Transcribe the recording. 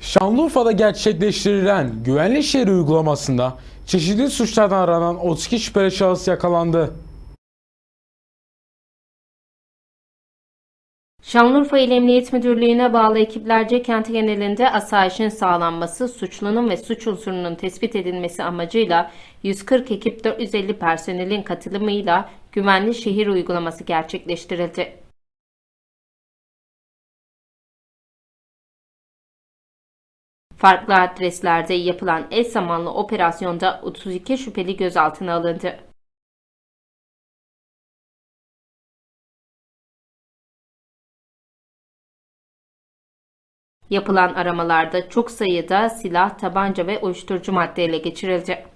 Şanlıurfa'da gerçekleştirilen güvenli şehir uygulamasında çeşitli suçlardan aranan 32 şüpheli şahıs yakalandı. Şanlıurfa İl Emniyet Müdürlüğü'ne bağlı ekiplerce kent genelinde asayişin sağlanması, suçlunun ve suç unsurunun tespit edilmesi amacıyla 140 ekip 450 personelin katılımıyla güvenli şehir uygulaması gerçekleştirildi. Farklı adreslerde yapılan eş zamanlı operasyonda 32 şüpheli gözaltına alındı. Yapılan aramalarda çok sayıda silah, tabanca ve uyuşturucu madde ele geçirildi.